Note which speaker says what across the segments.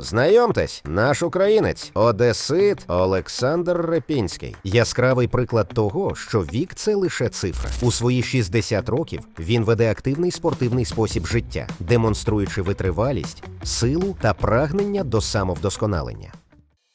Speaker 1: Знайомтесь, наш українець, одесит Олександр Репінський. Яскравий приклад того, що вік це лише цифра. У свої 60 років він веде активний спортивний спосіб життя, демонструючи витривалість, силу та прагнення до самовдосконалення.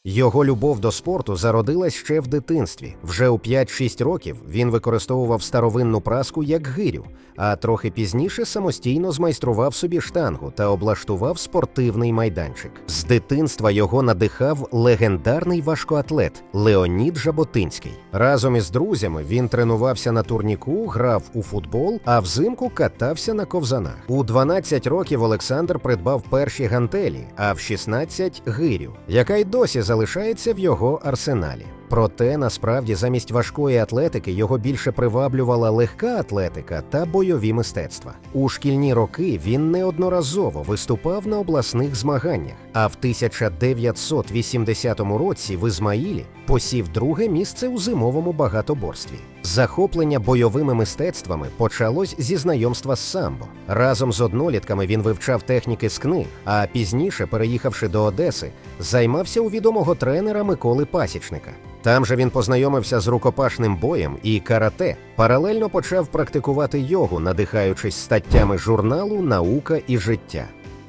Speaker 1: Його любов до спорту зародилась ще в дитинстві. Вже у 5-6 років він використовував старовинну праску як гирю, а трохи пізніше самостійно змайстрував собі штангу та облаштував спортивний майданчик. З дитинства його надихав легендарний важкоатлет Леонід Жаботинський. Разом із друзями він тренувався на турніку, грав у футбол, а взимку катався на ковзанах. У 12 років Олександр придбав перші гантелі, а в 16 – гирю, яка й досі залишається в його арсеналі. Проте насправді замість важкої атлетики його більше приваблювала легка атлетика та бойові мистецтва. У шкільні роки він неодноразово виступав на обласних змаганнях, а в 1980 році в Ізмаїлі посів друге місце у зимовому багатоборстві. Захоплення бойовими мистецтвами почалось зі знайомства з самбо. Разом з однолітками він вивчав техніки з книг, а пізніше, переїхавши до Одеси, займався у відомого тренера Миколи Пасічника. Там же він познайомився з рукопашним боєм і карате. Паралельно почав практикувати йогу, надихаючись статтями журналу Наука і життя.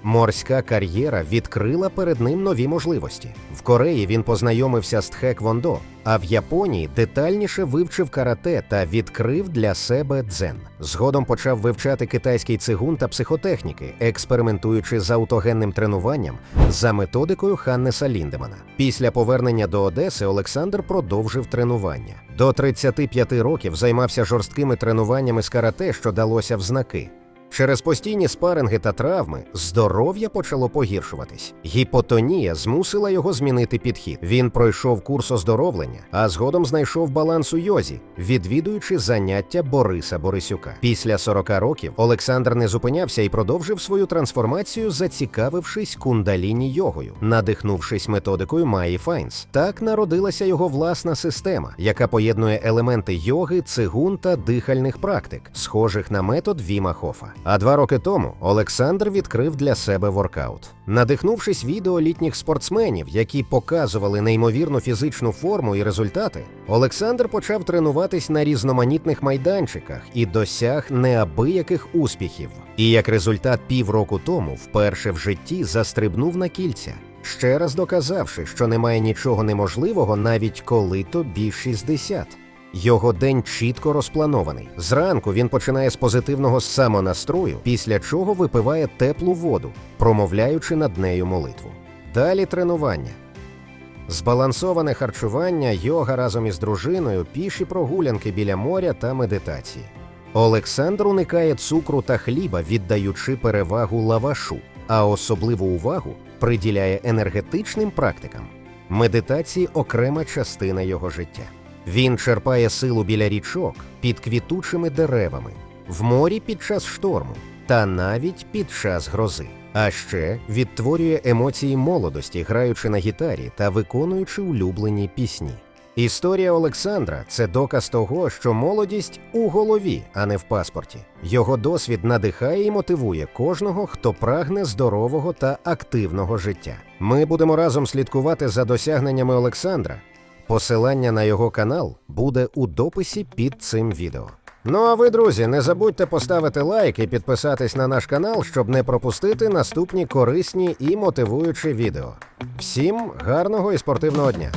Speaker 1: Морська кар'єра відкрила перед ним нові можливості. В Кореї він познайомився з тхеквондо, а в Японії детальніше вивчив карате та відкрив для себе дзен. Згодом почав вивчати китайський цигун та психотехніки, експериментуючи з аутогенним тренуванням за методикою Ханнеса Ліндемана. Після повернення до Одеси Олександр продовжив тренування. До 35 років займався жорсткими тренуваннями з карате, що далося в знаки. Через постійні спаринги та травми здоров'я почало погіршуватись. Гіпотонія змусила його змінити підхід. Він пройшов курс оздоровлення, а згодом знайшов баланс у йозі, відвідуючи заняття Бориса Борисюка. Після 40 років Олександр не зупинявся і продовжив свою трансформацію, зацікавившись кундаліні йогою, надихнувшись методикою Майї Файнс. Так народилася його власна система, яка поєднує елементи йоги, цигун та дихальних практик, схожих на метод Віма Хофа. А два роки тому Олександр відкрив для себе воркаут. Надихнувшись відео літніх спортсменів, які показували неймовірну фізичну форму і результати, Олександр почав тренуватись на різноманітних майданчиках і досяг неабияких успіхів. І як результат півроку тому вперше в житті застрибнув на кільця. Ще раз доказавши, що немає нічого неможливого, навіть коли тобі 60. Його день чітко розпланований. Зранку він починає з позитивного самонастрою, після чого випиває теплу воду, промовляючи над нею молитву. Далі тренування. Збалансоване харчування, йога разом із дружиною, піші прогулянки біля моря та медитації. Олександр уникає цукру та хліба, віддаючи перевагу лавашу, а особливу увагу приділяє енергетичним практикам. Медитації окрема частина його життя. Він черпає силу біля річок під квітучими деревами, в морі під час шторму та навіть під час грози. А ще відтворює емоції молодості, граючи на гітарі та виконуючи улюблені пісні. Історія Олександра це доказ того, що молодість у голові, а не в паспорті. Його досвід надихає і мотивує кожного, хто прагне здорового та активного життя. Ми будемо разом слідкувати за досягненнями Олександра. Посилання на його канал буде у дописі під цим відео. Ну а ви, друзі, не забудьте поставити лайк і підписатись на наш канал, щоб не пропустити наступні корисні і мотивуючі відео. Всім гарного і спортивного дня!